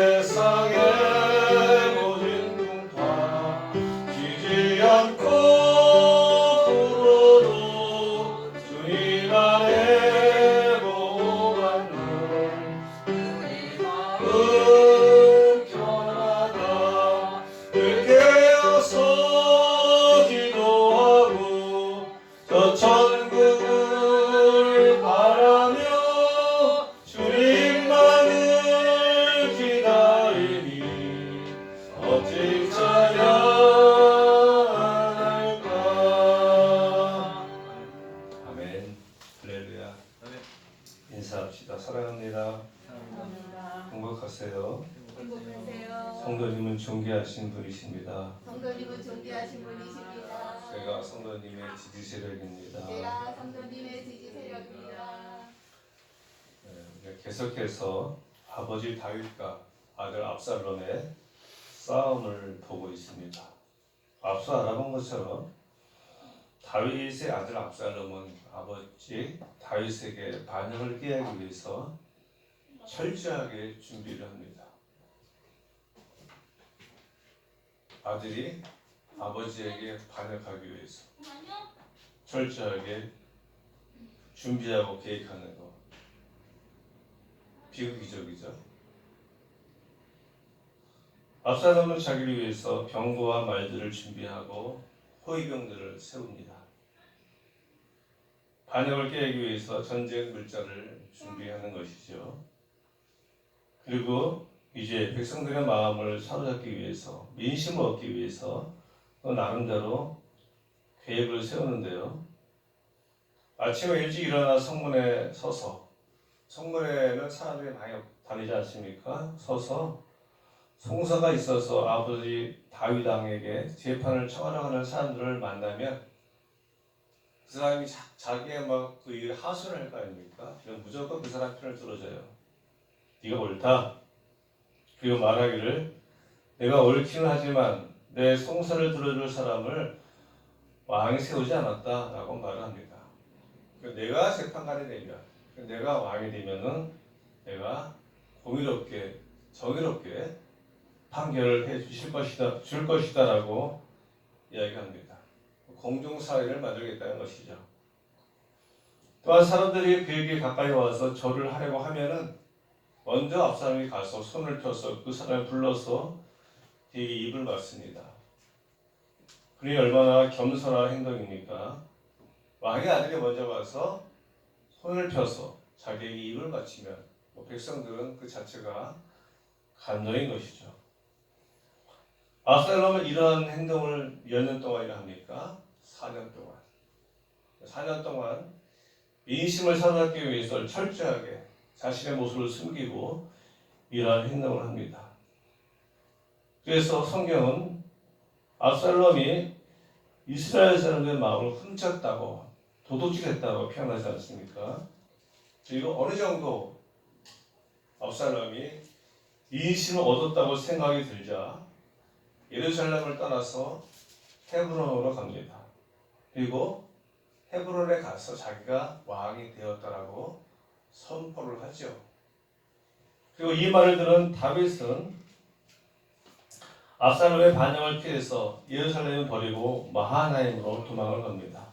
세상에 계속해서 아버지 다윗과 아들 압살롬의 싸움을 보고 있습니다. 앞서 알아본 것처럼 다윗의 아들 압살롬은 아버지 다윗에게 반역을 피하기 위해서 철저하게 준비를 합니다. 아들이 아버지에게 반역하기 위해서 철저하게 준비하고 계획하는 것. 비극이적이죠. 압살롬은 자기를 위해서 병거와 말들을 준비하고 호위병들을 세웁니다. 반역을 깨기 위해서 전쟁 물자를 준비하는 것이죠. 그리고 이제 백성들의 마음을 사로잡기 위해서 민심을 얻기 위해서 또 나름대로 계획을 세우는데요. 아침에 일찍 일어나 성문에 서서 성문에는 사람들이 많이 다니지 않습니까? 서서 송사가 있어서 아버지 다윗 왕에게 재판을 청하러 가는 사람들을 만나면 그 사람이 자, 자기의 막 그 일을 하소연을 할거 아닙니까? 무조건 그 사람 편을 들어줘요. 네가 옳다. 그리고 말하기를 내가 옳기는 하지만 내 송사를 들어줄 사람을 왕이 세우지 않았다라고 말을 합니다. 그러니까 내가 재판관이 되면 내가 왕이 되면은 내가 공의롭게 정의롭게 판결을 해 주실 것이다 줄 것이다라고 이야기합니다. 공정 사회를 만들겠다는 것이죠. 또한 사람들이 그에게 가까이 와서 절을 하려고 하면은 먼저 앞 사람이 가서 손을 펴서 그 사람을 불러서 그에게 입을 맞습니다. 그게 얼마나 겸손한 행동입니까? 왕의 아들이 먼저 가서 손을 펴서 자기에게 입을 맞추면 뭐 백성들은 그 자체가 감동인 것이죠. 압살롬은 이러한 행동을 몇 년 동안이나 합니까? 4년 동안. 4년 동안 민심을 사로잡기 위해서 철저하게 자신의 모습을 숨기고 이러한 행동을 합니다. 그래서 성경은 압살롬이 이스라엘 사람들의 마음을 훔쳤다고 도둑질했다고 표현하지 않습니까? 그리고 어느 정도 압살롬이 인심을 얻었다고 생각이 들자 예루살렘을 떠나서 헤브론으로 갑니다. 그리고 헤브론에 가서 자기가 왕이 되었다라고 선포를 하죠. 그리고 이 말을 들은 다윗은 압살롬의 반역을 피해서 예루살렘을 버리고 마하나임으로 도망을 갑니다.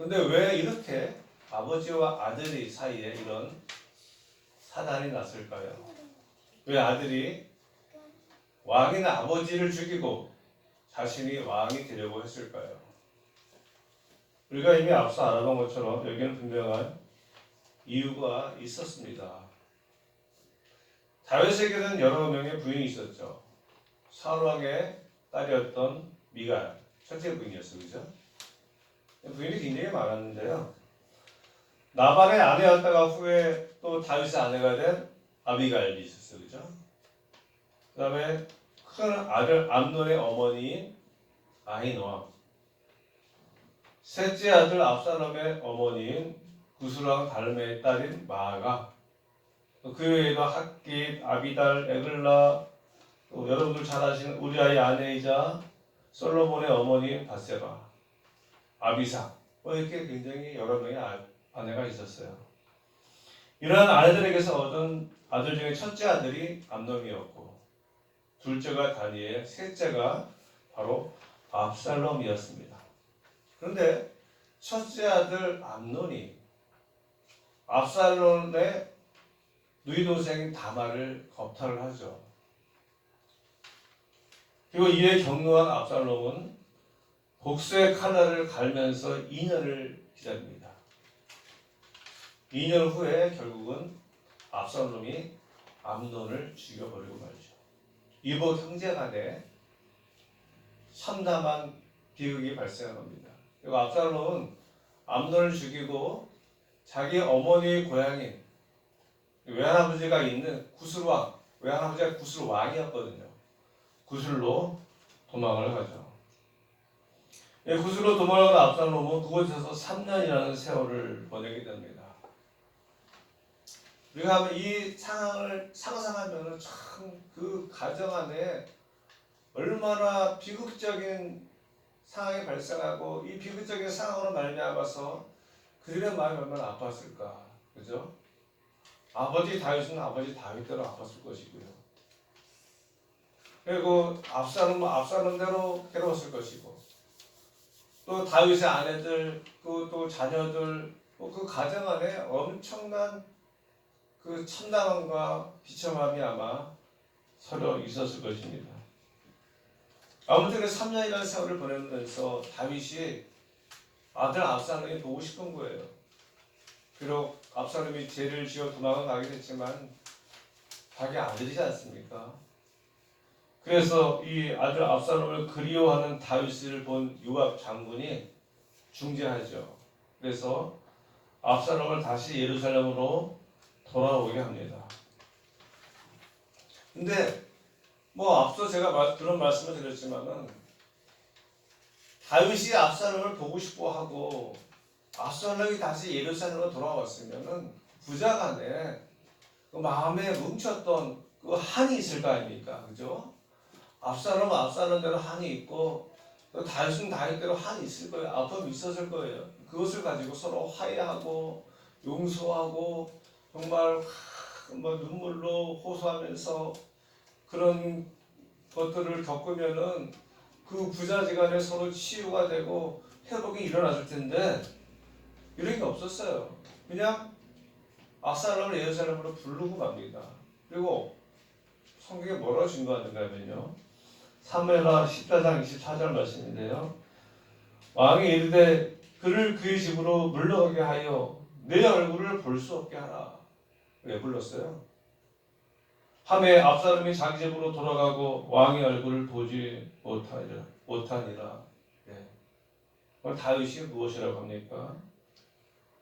근데 왜 이렇게 아버지와 아들이 사이에 이런 사단이 났을까요? 왜 아들이 왕인 아버지를 죽이고 자신이 왕이 되려고 했을까요? 우리가 이미 앞서 알아본 것처럼 여기는 분명한 이유가 있었습니다. 다윗에게는 여러 명의 부인이 있었죠. 사울왕의 딸이었던 미갈, 첫째 부인이었어요. 그죠? 부인이 굉장히 많았는데요. 나발의 아내였다가 후에 또 다윗의 아내가 된 아비갈이 있었어요. 그죠? 그 다음에 큰 아들 암논의 어머니인 아히노암 셋째 아들 압살롬의 어머니인 구스랑 달메의 딸인 마아가 또그 외에도 학깃, 아비달, 에글라 또 여러분들 잘 아시는 우리아의 아내이자 솔로몬의 어머니인 바세바 아비사 뭐 이렇게 굉장히 여러 명의 아, 아내가 있었어요. 이러한 아내들에게서 얻은 아들 중에 첫째 아들이 암놈이었고 둘째가 다니엘, 셋째가 바로 압살롬이었습니다. 그런데 첫째 아들 암논이 압살롬의 누이 동생인 다말을 겁탈을 하죠. 그리고 이에 경노한 압살롬은 복수의 칼날을 갈면서 2년을 기다립니다. 2년 후에 결국은 압살롬이 암논을 죽여버리고 말죠. 이복 형제 간에 참담한 비극이 발생합니다. 그리고 압살롬은 암논을 죽이고 자기 어머니의 고향인 외할아버지가 있는 구슬왕, 외할아버지가 구슬왕이었거든요. 구슬로 도망을 가죠. 예, 구슬로 도망을 간 압살롬은 그곳에서 3년이라는 세월을 보내게 됩니다. 우리가 한번 이 상황을 상상하면 참 그 가정 안에 얼마나 비극적인 상황이 발생하고 이 비극적인 상황으로 말미암아서 그들의 마음이 얼마나 아팠을까, 그죠? 아버지 다윗은 아버지 다윗대로 아팠을 것이고요. 그리고 압살롬은 압살롬대로 괴로웠을 것이고, 또 다윗의 아내들, 그 또 자녀들, 또그 가정 안에 엄청난 그 참담함과 비참함이 아마 서로 있었을 것입니다. 아무튼 그 3년이라는 세월을 보내면서 다윗이 아들 압살롬이 보고 싶은 거예요. 비록 압살롬이 죄를 지어 도망을 가게 됐지만 자기 아들이지 않습니까? 그래서 이 아들 압살롬을 그리워하는 다윗을 본 요압 장군이 중재하죠. 그래서 압살롬을 다시 예루살렘으로 돌아오게 합니다. 근데 뭐 앞서 제가 말- 그런 말씀을 드렸지만은 다윗이 압살롬을 보고 싶어 하고 압살롬이 다시 예루살렘으로 돌아왔으면은 부자간에 그 마음에 뭉쳤던 그 한이 있을 거 아닙니까, 그죠? 압살롬은 압살롬대로 한이 있고 또 다윗은 다윗 대로 한이 있을 거예요. 아픔이 있었을 거예요. 그것을 가지고 서로 화해하고 용서하고 정말 뭐 눈물로 호소하면서 그런 것들을 겪으면은 그 부자지간에 서로 치유가 되고 회복이 일어났을 텐데 이런 게 없었어요. 그냥 압살롬을 예루살렘으로 부르고 맙니다. 그리고 성경에 뭐라고 증거하는가 하면요. 사무엘하 14장 24절 말씀인데요. 왕이 이르되 그를 그의 집으로 물러가게 하여 내 얼굴을 볼 수 없게 하라. 왜 불렀어요? 함에 압살롬이 자기 집으로 돌아가고 왕의 얼굴을 보지 못하니라. 못하니라. 예. 그럼 다윗이 무엇이라고 합니까?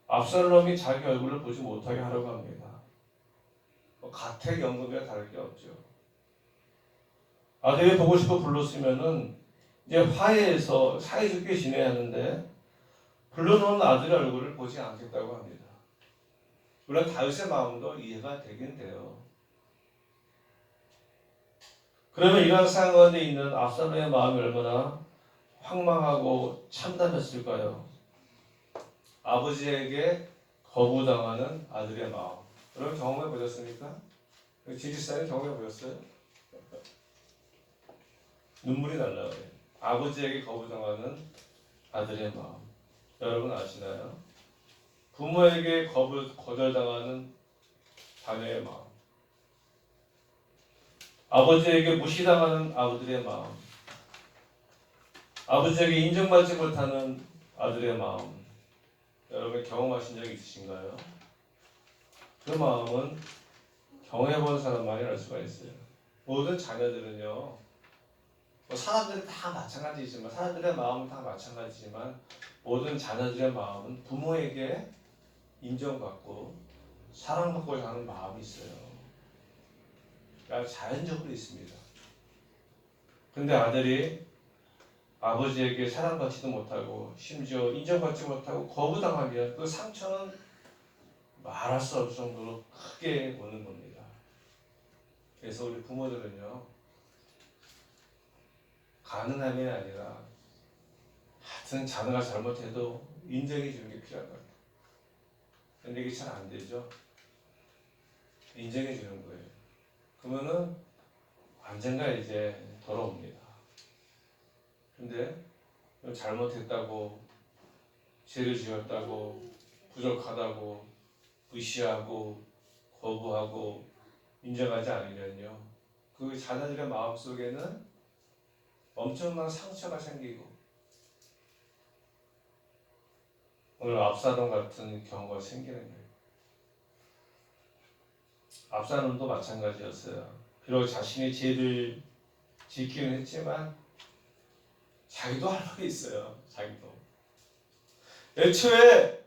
압살롬이 자기 얼굴을 보지 못하게 하라고 합니다. 뭐 가택 연금이나 다를 게 없죠. 아들이 보고 싶어 불렀으면은 이제 화해해서 사이좋게 지내야 하는데 불러놓은 아들의 얼굴을 보지 않겠다고 합니다. 물론 다윗의 마음도 이해가 되긴 돼요. 그러면 이러한 상황 가운데 있는 압살롬의 마음이 얼마나 황망하고 참담했을까요? 아버지에게 거부당하는 아들의 마음. 여러분 경험해 보셨습니까? 지지사님 경험해 보셨어요? 눈물이 날라와요. 아버지에게 거부당하는 아들의 마음. 여러분 아시나요? 부모에게 거부, 거절당하는 자녀의 마음. 아버지에게 무시당하는 아버들의 마음. 아버지에게 인정받지 못하는 아들의 마음. 여러분 경험하신 적 있으신가요? 그 마음은 경험해본 사람만이 알 수가 있어요. 모든 자녀들은요, 뭐 사람들은 다 마찬가지지만, 사람들의 마음은 다 마찬가지지만, 모든 자녀들의 마음은 부모에게 인정받고 사랑받고자 하는 마음이 있어요. 그러니까 자연적으로 있습니다. 근데 아들이 아버지에게 사랑받지도 못하고 심지어 인정받지 못하고 거부당하면 그 상처는 말할 수 없을 정도로 크게 오는 겁니다. 그래서 우리 부모들은요 가능함이 아니라 하여튼 자녀가 잘못해도 인정해 주는 게 필요한 거예요. 근데 이게 잘 안 되죠. 인정해 주는 거예요. 그러면은 언젠가 이제 돌아옵니다. 근데 잘못했다고 죄를 지었다고 부족하다고 무시하고 거부하고 인정하지 않으면요 그 자녀들의 마음 속에는 엄청난 상처가 생기고 오늘 압사동 같은 경우가 생기는 거예요. 압사론도 마찬가지였어요. 비록 자신의 죄를 지키는 했지만 자기도 할 말이 있어요. 자기도. 애초에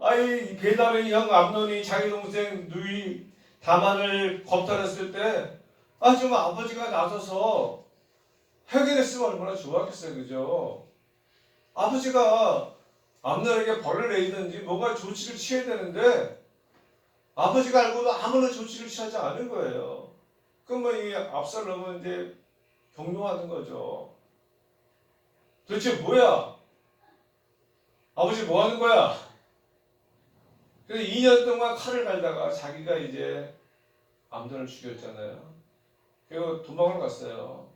아이 베다의 형 암논이 자기 동생 누이 다만을 겁탈했을 때 아, 좀 아버지가 나서서 해결했으면 얼마나 좋았겠어요, 그죠? 아버지가 앞날에게 벌을 내리든지 뭔가 조치를 취해야 되는데 아버지가 알고도 아무런 조치를 취하지 않은 거예요. 그러면 이 압살롬은 이제 경노하는 거죠. 도대체 뭐야? 아버지 뭐 하는 거야? 그래서 2년 동안 칼을 갈다가 자기가 이제 암전을 죽였잖아요. 그리고 도망을 갔어요.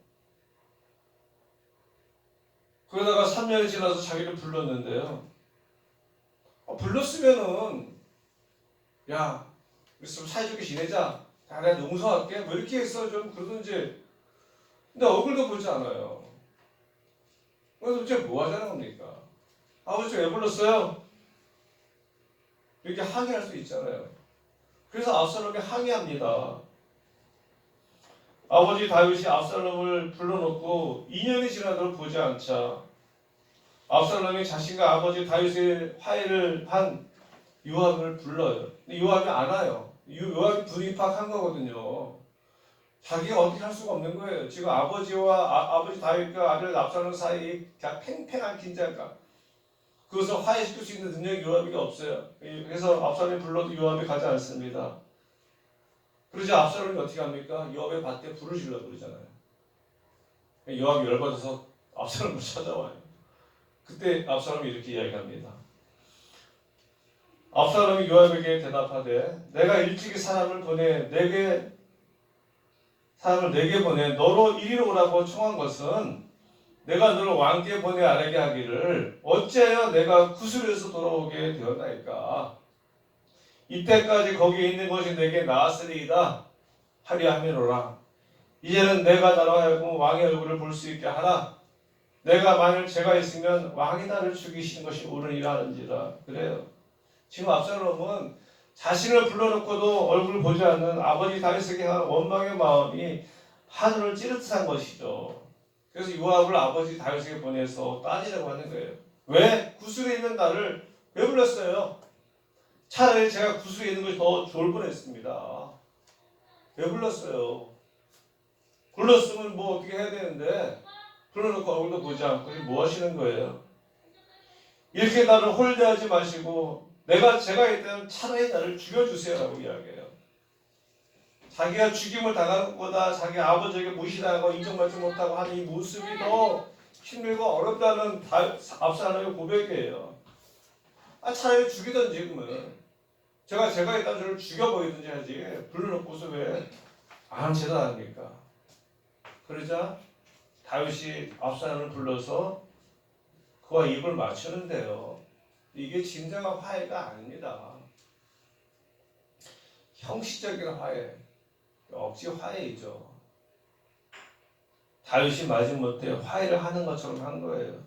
그러다가 3년이 지나서 자기를 불렀는데요. 어, 불렀으면은 야, 우리 좀 사이좋게 지내자. 야, 내가 용서할게. 뭐 이렇게 해서 좀 그러든지. 근데 얼굴도 보지 않아요. 그래서 도대체 뭐 하자는 겁니까? 아버지 왜 불렀어요? 이렇게 항의할 수 있잖아요. 그래서 압살롬이 항의합니다. 아버지 다윗이 압살롬을 불러놓고 2년이 지나도록 보지 않자 압살롬이 자신과 아버지 다윗의 화해를 한 요압을 불러요. 근데 요압이 안 와요. 요- 요압이 불입학한 거거든요. 자기가 어떻게 할 수가 없는 거예요. 지금 아버지와 아, 버지 다윗과 아들 압살롬 사이 그냥 팽팽한 긴장감. 그것을 화해시킬 수 있는 능력이 요압에게 없어요. 그래서 압살롬이 불러도 요압이 가지 않습니다. 그러자 압살롬이 어떻게 합니까? 요압의 밭에 불을 질러 버리잖아요. 요압이 열받아서 압살롬을 찾아와요. 그때 압살롬이 이렇게 이야기합니다. 압살롬이 요압에게 대답하되 내가 일찍이 사람을 보내 내게 사람을 내게 보내 너로 이리로 오라고 청한 것은 내가 너를 왕께 보내 아래게 하기를 어찌하여 내가 구슬에서 돌아오게 되었나이까 이때까지 거기에 있는 것이 내게 나았으리이다. 하려 함이로라. 이제는 내가 하여금 왕의 얼굴을 볼 수 있게 하라. 내가 만일 죄가 있으면 왕이 나를 죽이시는 것이 옳으니라 하는지라 그래요. 지금 압살롬은 자신을 불러놓고도 얼굴 보지 않는 아버지 다윗에게 향한 원망의 마음이 하늘을 찌릿한 것이죠. 그래서 요압을 아버지 다윗에게 보내서 따지라고 하는 거예요. 왜? 구슬에 있는 나를 왜 불렀어요? 차라리 제가 구슬에 있는 것이 더 좋을 뻔했습니다. 왜 불렀어요? 불렀으면 뭐 어떻게 해야 되는데 불러놓고 얼굴도 보지 않고 뭐 하시는 거예요? 이렇게 나를 홀대하지 마시고 내가 제가 있다면 차라리 나를 죽여주세요라고 이야기해요. 자기가 죽임을 당하는 것보다 자기 아버지에게 무시당하고 인정받지 못하고 하는 이 모습이 더 힘들고 어렵다는 다- 압살롬의 고백이에요. 아 차라리 죽이든지 그러면 제가 제가 일단 저를 죽여버리든지 하지 불러놓고서 왜 아무 죄도 아닙니까? 그러자 다윗이 압살롬을 불러서 그와 입을 맞추는데요. 이게 진정한 화해가 아닙니다. 형식적인 화해, 억지 화해이죠. 다윗이 마지못해 화해를 하는 것처럼 한 거예요.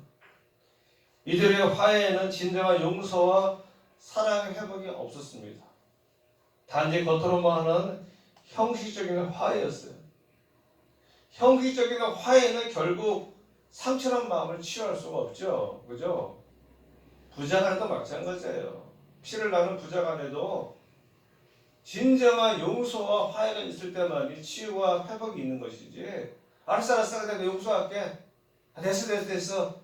이들의 화해에는 진정한 용서와 사랑의 회복이 없었습니다. 단지 겉으로만 하는 형식적인 화해였어요. 형식적인 화해는 결국 상처난 마음을 치유할 수가 없죠. 그죠? 부자간에도 마찬가지예요. 피를 나는 부자간에도 진정한 용서와 화해가 있을 때만이 치유와 회복이 있는 것이지. 알았어, 알았어, 내가 용서할게. 아, 됐어, 됐어, 됐어.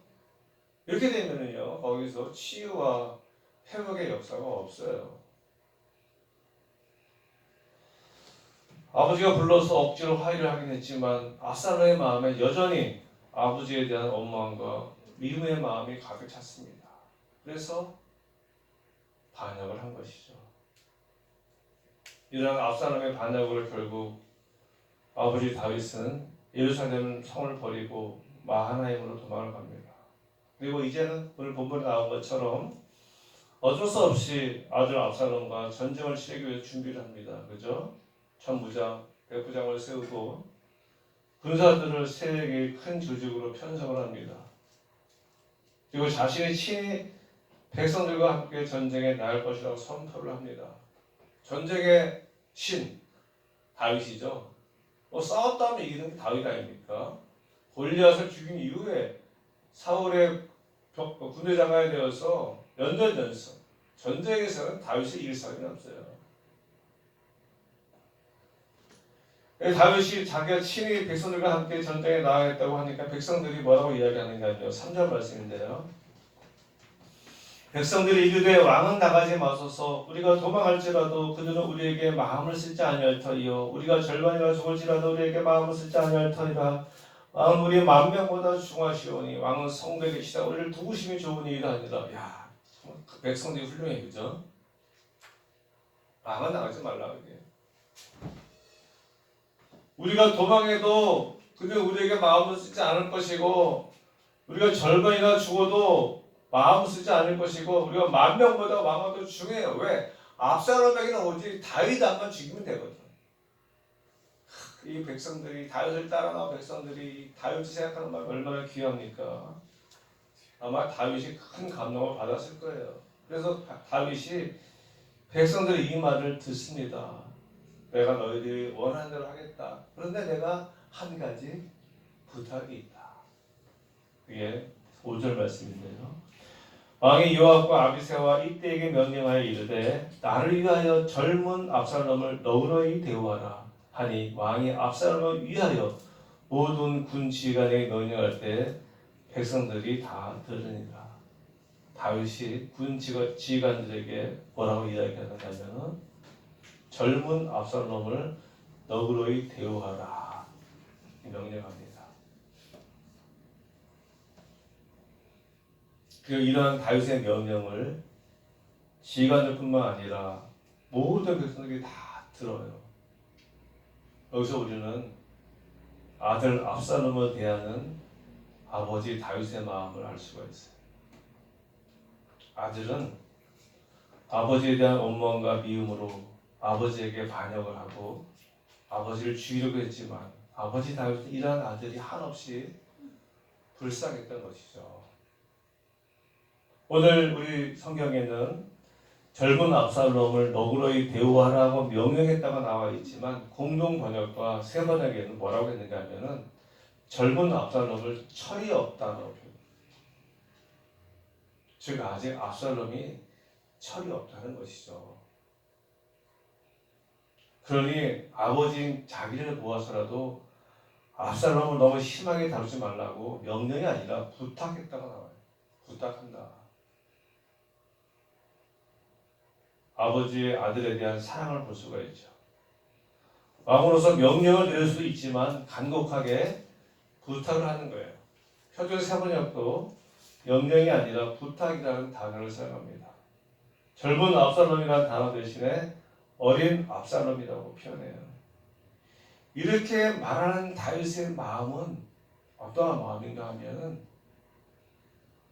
이렇게 되면은요, 거기서 치유와 회복의 역사가 없어요. 아버지가 불러서 억지로 화해를 하긴 했지만 아사르의 마음에 여전히 아버지에 대한 원망과 미움의 마음이 가득 찼습니다. 그래서 반역을 한 것이죠. 이런 압살롬의 반역으로 결국 아버지 다윗은 예루살렘 성을 버리고 마하나임으로 도망을 갑니다. 그리고 이제는 오늘 본문에 나온 것처럼 어쩔 수 없이 아들 압살롬과 전쟁을 치르기 위해 준비를 합니다. 그죠? 천부장, 백부장을 세우고 군사들을 세력의 큰 조직으로 편성을 합니다. 그리고 자신이 친히 백성들과 함께 전쟁에 나갈 것이라고 선포를 합니다. 전쟁의 신 다윗이죠. 뭐 싸웠다 면 이기는 게 다윗 아닙니까? 골리앗을 죽인 이후에 사울의 벽- 군대 장관이 되어서 연전 연승 전쟁에서는 이길 사람이 없어요. 다윗이 자기가 친히 백성들과 함께 전쟁에 나가겠다고 하니까 백성들이 뭐라고 이야기하는가요? 3절 말씀인데요. 백성들이 이르되 왕은 나가지 마소서 우리가 도망할지라도 그들은 우리에게 마음을 쓰지 아니할 터이요 우리가 절반이나 죽을지라도 우리에게 마음을 쓰지 아니할 터이라 왕은 우리 만 명보다 중하시오니 왕은 성도에 계시다 우리를 도우심이 좋으니이다 아니라 야 백성들이 훌륭해 그죠? 왕은 나가지 말라 그게 우리가 도망해도 그는 우리에게 마음을 쓰지 않을 것이고 우리가 절반이나 죽어도 마음 쓰지 않을 것이고 우리가 만 명보다 더 중요해요. 왜? 압살롬에게는 오직 다윗 한번 죽이면 되거든. 이 백성들이 다윗을 따라 나온 백성들이 다윗을 생각하는 마음이 얼마나 귀합니까? 아마 다윗이 큰 감동을 받았을 거예요. 그래서 다- 다윗이 백성들의 이 말을 듣습니다. 내가 너희들이 원하는 대로 하겠다. 그런데 내가 한 가지 부탁이 있다. 그게 5절 말씀인데요. 왕이 요압과 아비새와 이때에게 명령하여 이르되 나를 위하여 젊은 압살롬을 너그러이 대우하라 하니 왕이 압살롬을 위하여 모든 군 지휘관에게 명령할 때 백성들이 다 들으니라 다윗이 군 지휘관- 지휘관들에게 뭐라고 이야기하는가 하면은 젊은 압살롬을 너그러이 대우하라 명령합니다. 그 이러한 다윗의 명령을 지휘관들뿐만 아니라 모든 백성들이 다 들어요. 여기서 우리는 아들 압살롬을 대하는 아버지 다윗의 마음을 알 수가 있어요. 아들은 아버지에 대한 원망과 미움으로 아버지에게 반역을 하고 아버지를 죽이려고 했지만 아버지 다윗은 이러한 아들이 한없이 불쌍했던 것이죠. 오늘 우리 성경에는 젊은 압살롬을 너그러이 대우하라고 명령했다가 나와 있지만 공동 번역과 세 번역에는 뭐라고 했는가 하면은 젊은 압살롬을 철이 표현. 즉 아직 압살롬이 철이 없다는 것이죠. 그러니 아버지인 자기를 모아서라도 압살롬을 너무 심하게 다루지 말라고 명령이 아니라 부탁했다가 나와요. 부탁한다. 아버지의 아들에 대한 사랑을 볼 수가 있죠. 왕으로서 명령을 내릴 수도 있지만 간곡하게 부탁을 하는 거예요. 표준 세번역도 명령이 아니라 부탁이라는 단어를 사용합니다. 젊은 압살롬이라는 단어 대신에 어린 압살롬이라고 표현해요. 이렇게 말하는 다윗의 마음은 어떠한 마음인가 하면은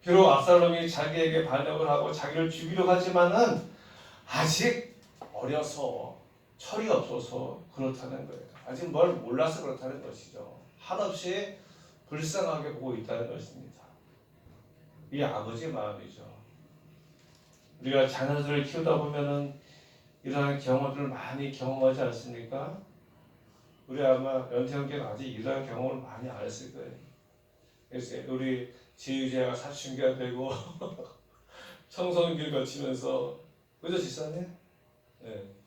비록 압살롬이 자기에게 반역을 하고 자기를 죽이려고 하지만은 아직 어려서 철이 없어서 그렇다는 거예요. 아직 뭘 몰라서 그렇다는 것이죠. 한없이 불쌍하게 보고 있다는 것입니다. 이 아버지 마음이죠. 우리가 자녀들을 키우다 보면은 이러한 경험들을 많이 경험하지 않습니까? 우리 아마 연태형께는 아직 이러한 경험을 많이 안 했을 거예요. 그래서 우리 지휘자가 사춘기가 되고 청소년기를 거치면서 그죠 지사님? 네.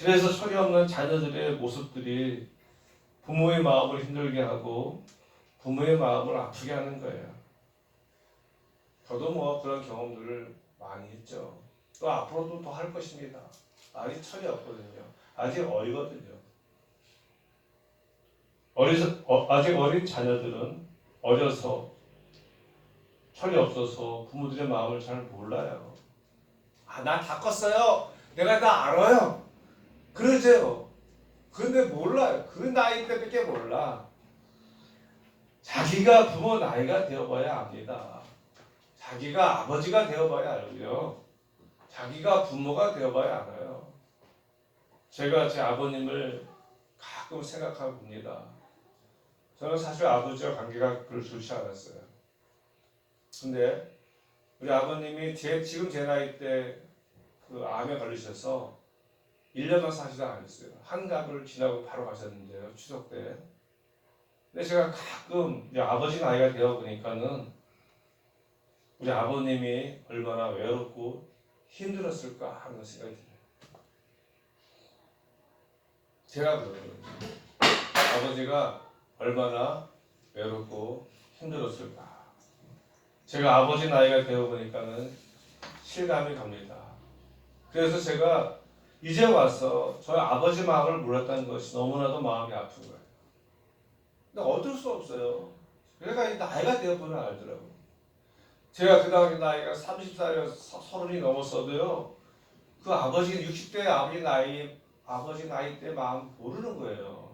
그래서 철이 없는 자녀들의 모습들이 부모의 마음을 힘들게 하고 부모의 마음을 아프게 하는 거예요. 저도 뭐 그런 경험들을 많이 했죠. 또 앞으로도 더 할 것입니다. 아직 철이 없거든요. 아직 어리거든요. 어리서, 어, 아직 어린 자녀들은 어려서 철이 없어서 부모들의 마음을 잘 몰라요. 아, 나 다 컸어요. 내가 다 알아요. 그러죠. 근데 몰라요. 그 나이 때밖에 몰라. 자기가 부모 나이가 되어봐야 압니다. 자기가 아버지가 되어봐야 알고요. 자기가 부모가 되어봐야 알아요. 제가 제 아버님을 가끔 생각하고 봅니다. 저는 사실 아버지와 관계가 별로 좋지 않았어요. 근데 우리 아버님이 제, 지금 제 나이 때 그 암에 걸리셔서 1년만 사시다 않았어요. 한갑을 지나고 바로 가셨는데요. 추석 때. 근데 제가 가끔 이제 아버지 나이가 되어 보니까는 우리 아버님이 얼마나 외롭고 힘들었을까 하는 생각이 들어요. 제가 그러거든요. 아버지가 얼마나 외롭고 힘들었을까. 제가 아버지 나이가 되어 보니까는 실감이 갑니다. 그래서 제가 이제 와서 저희 아버지 마음을 몰랐다는 것이 너무나도 마음이 아픈 거예요. 근데 어쩔 수 없어요. 그러니까 이 나이가 되어보면 알더라고. 제가 그 당시 나이가 30살이어서 서른이 넘었어도요. 그 아버지 60대 아버지 나이 아버지 나이 때 마음 모르는 거예요.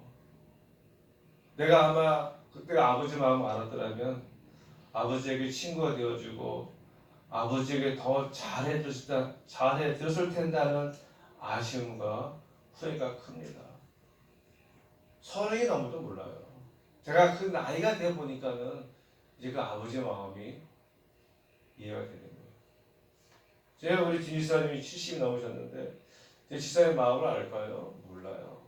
내가 아마 그때 아버지 마음 알았더라면 아버지에게 친구가 되어주고 아버지에게 더 잘해줬을 잘해줬을 텐다는 아쉬움과 후회가 큽니다. 서른이 넘어도 몰라요. 제가 그 나이가 돼 보니까는 이제 그 아버지 마음이 이해가 되는 거예요. 제가 우리 진 지사님이 70이 넘으셨는데 제 지사님 마음을 알까요? 몰라요.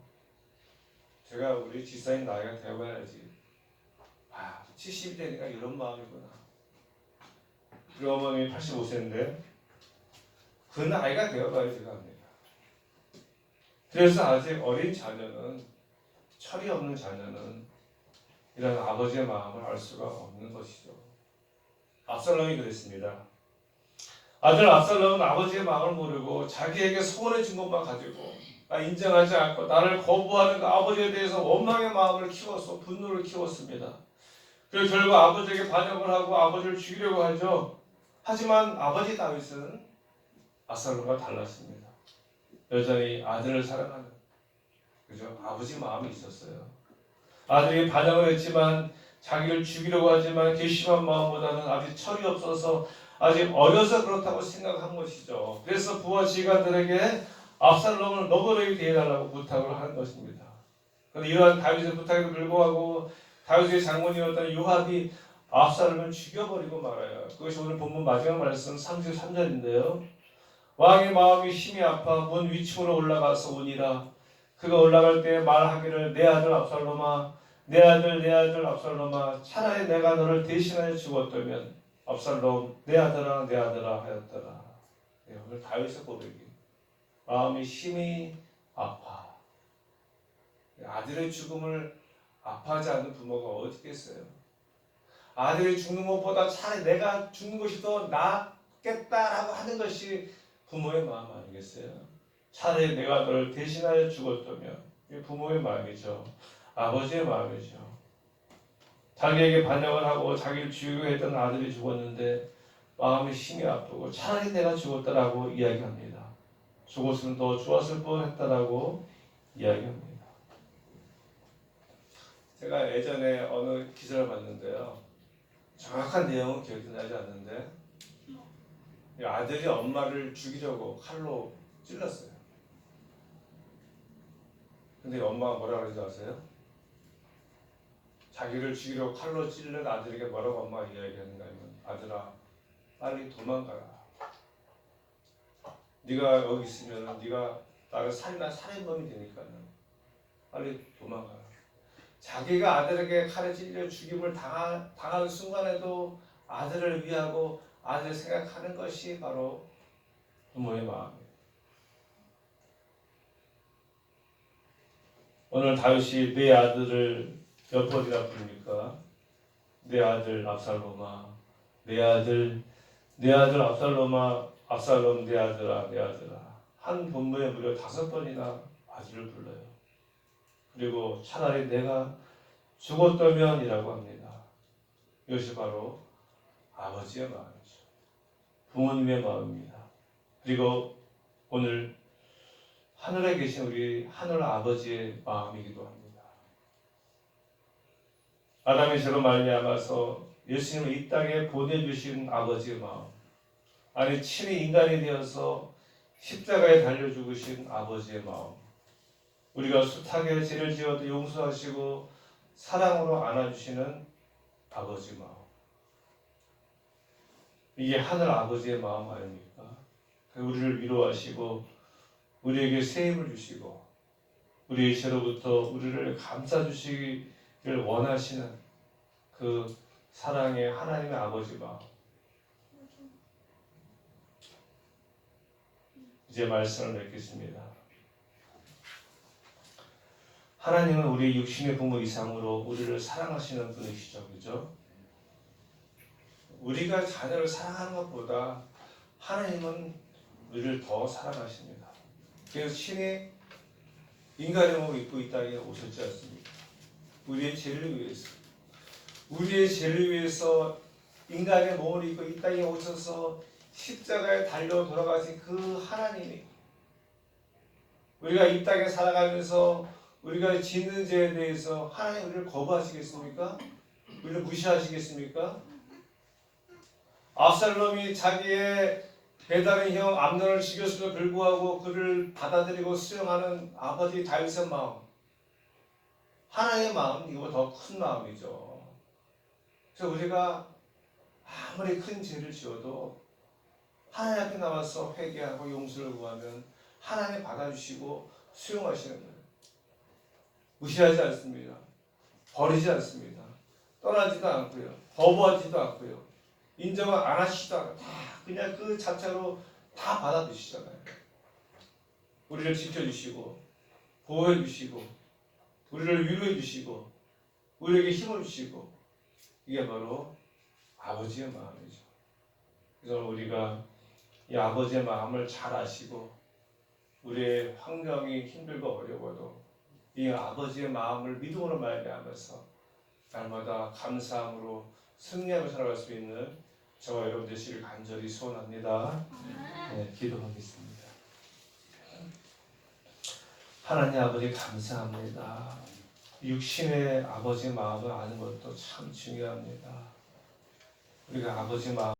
제가 우리 지사님 나이가 되어봐야지. 아, 70이 되니까 이런 마음이구나. 우리 어머님이 85세인데 그 나이가 되어봐야 제가 합니다. 그래서 아직 어린 자녀는 철이 없는 자녀는 이런 아버지의 마음을 알 수가 없는 것이죠. 압살롬이 그랬습니다. 아들 압살롬은 아버지의 마음을 모르고 자기에게 소원해 준 것만 가지고 나 인정하지 않고 나를 거부하는 그 아버지에 대해서 원망의 마음을 키워서 분노를 키웠습니다. 그리고 결국 아버지에게 반역을 하고 아버지를 죽이려고 하죠. 하지만 아버지 다윗은 압살롬과 달랐습니다. 여전히 아들을 사랑하는 그죠? 아버지 마음이 있었어요. 아들이 반역을 했지만 자기를 죽이려고 하지만 괘씸한 마음보다는 아직 철이 없어서 아직 어려서 그렇다고 생각한 것이죠. 그래서 부하 지휘관들에게 압살롬을 너그러이 대해달라고 부탁을 한 것입니다. 그런데 이러한 다윗의 부탁에도 불구하고 다윗의 장모님이었던 요압이 압살롬을 죽여버리고 말아요. 그것이 오늘 본문 마지막 말씀 33절인데요. 왕의 마음이 심히 아파 문 위층으로 올라가서 오니라. 그가 올라갈 때 말하기를 내 아들 압살롬아 내 아들 내 아들 압살롬아 차라리 내가 너를 대신하여 죽었다면 압살롬 내 아들아 내 아들아 하였더라. 네, 오늘 다윗의 고백이 마음이 심히 아파. 아들의 죽음을 아파하지 않는 부모가 어디 있겠어요? 아들이 죽는 것보다 차라리 내가 죽는 것이 더 낫겠다라고 하는 것이 부모의 마음 아니겠어요? 차라리 내가 너를 대신하여 죽었다면 이게 부모의 마음이죠. 아버지의 마음이죠. 자기에게 반역을 하고 자기를 죽이려 했던 아들이 죽었는데 마음이 심히 아프고 차라리 내가 죽었다라고 이야기합니다. 죽었으면 더 좋았을 뻔했다라고 이야기합니다. 제가 예전에 어느 기사를 봤는데요. 정확한 내용은 기억이 나지 않는데 이 아들이 엄마를 죽이려고 칼로 찔렀어요. 근데 엄마가 뭐라 그러지 아세요? 자기를 죽이려고 칼로 찔른 아들에게 뭐라고 엄마가 이야기하는가 하면 아들아 빨리 도망가라. 네가 여기 있으면 네가 나를 살인한 살인범이 되니까는 빨리 도망가라. 자기가 아들에게 칼에 찔려 죽임을 당하, 당하는 순간에도 아들을 위하고 아들을 생각하는 것이 바로 부모의 마음이에요. 오늘 다윗이 내 아들을 몇 번이나 부릅니까? 내 아들 압살롬아, 내 아들, 내 아들 압살롬아, 압살롬 내 아들아, 내 아들아. 한 본문에 무려 다섯 번이나 아들을 불러요. 그리고 차라리 내가 죽었다면이라고 합니다. 이것이 바로 아버지의 마음이죠. 부모님의 마음입니다. 그리고 오늘 하늘에 계신 우리 하늘 아버지의 마음이기도 합니다. 아담의 죄로 말미암아서 예수님을 이 땅에 보내주신 아버지의 마음, 아니 친히 인간이 되어서 십자가에 달려 죽으신 아버지의 마음, 우리가 숱하게 죄를 지어도 용서하시고 사랑으로 안아주시는 아버지 마음. 이게 하늘 아버지의 마음 아닙니까? 그 우리를 위로하시고 우리에게 새 힘을 주시고 우리의 죄로부터 우리를 감싸 주시기를 원하시는 그 사랑의 하나님의 아버지 마음. 이제 말씀을 맺겠습니다. 하나님은 우리 육신의 부모 이상으로 우리를 사랑하시는 분이시죠, 그죠? 우리가 자녀를 사랑하는 것보다 하나님은 우리를 더 사랑하십니다. 그래서 신이 인간의 몸을 입고 이 땅에 오셨지 않습니까? 우리의 죄를 위해서, 우리의 죄를 위해서 인간의 몸을 입고 이 땅에 오셔서 십자가에 달려 돌아가신 그 하나님이 우리가 이 땅에 살아가면서 우리가 짓는 죄에 대해서 하나님 우리를 거부하시겠습니까? 우리를 무시하시겠습니까? 압살롬이 자기의 배다른 형 암론을 죽였음에도 불구하고 그를 받아들이고 수용하는 아버지 다윗의 마음 하나님의 마음 이거 더 큰 마음이죠. 그래서 우리가 아무리 큰 죄를 지어도 하나님 앞에 나와서 회개하고 용서를 구하면 하나님 받아주시고 수용하시는 거예요. 무시하지 않습니다. 버리지 않습니다. 떠나지도 않고요. 거부하지도 않고요. 인정을 안 않아요. 다 그냥 그 자체로 다 받아주시잖아요. 우리를 지켜주시고 보호해 주시고 우리를 위로해 주시고 우리에게 힘을 주시고 이게 바로 아버지의 마음이죠. 그래서 우리가 이 아버지의 마음을 잘 아시고 우리의 환경이 힘들고 어려워도 이 아버지의 마음을 믿음으로 말미암아서 날마다 감사함으로 승리하며 살아갈 수 있는 저와 여러분 되시길 간절히 소원합니다. 네, 기도하겠습니다. 하나님 아버지 감사합니다. 육신의 아버지 마음을 아는 것도 참 중요합니다. 우리가 아버지 마음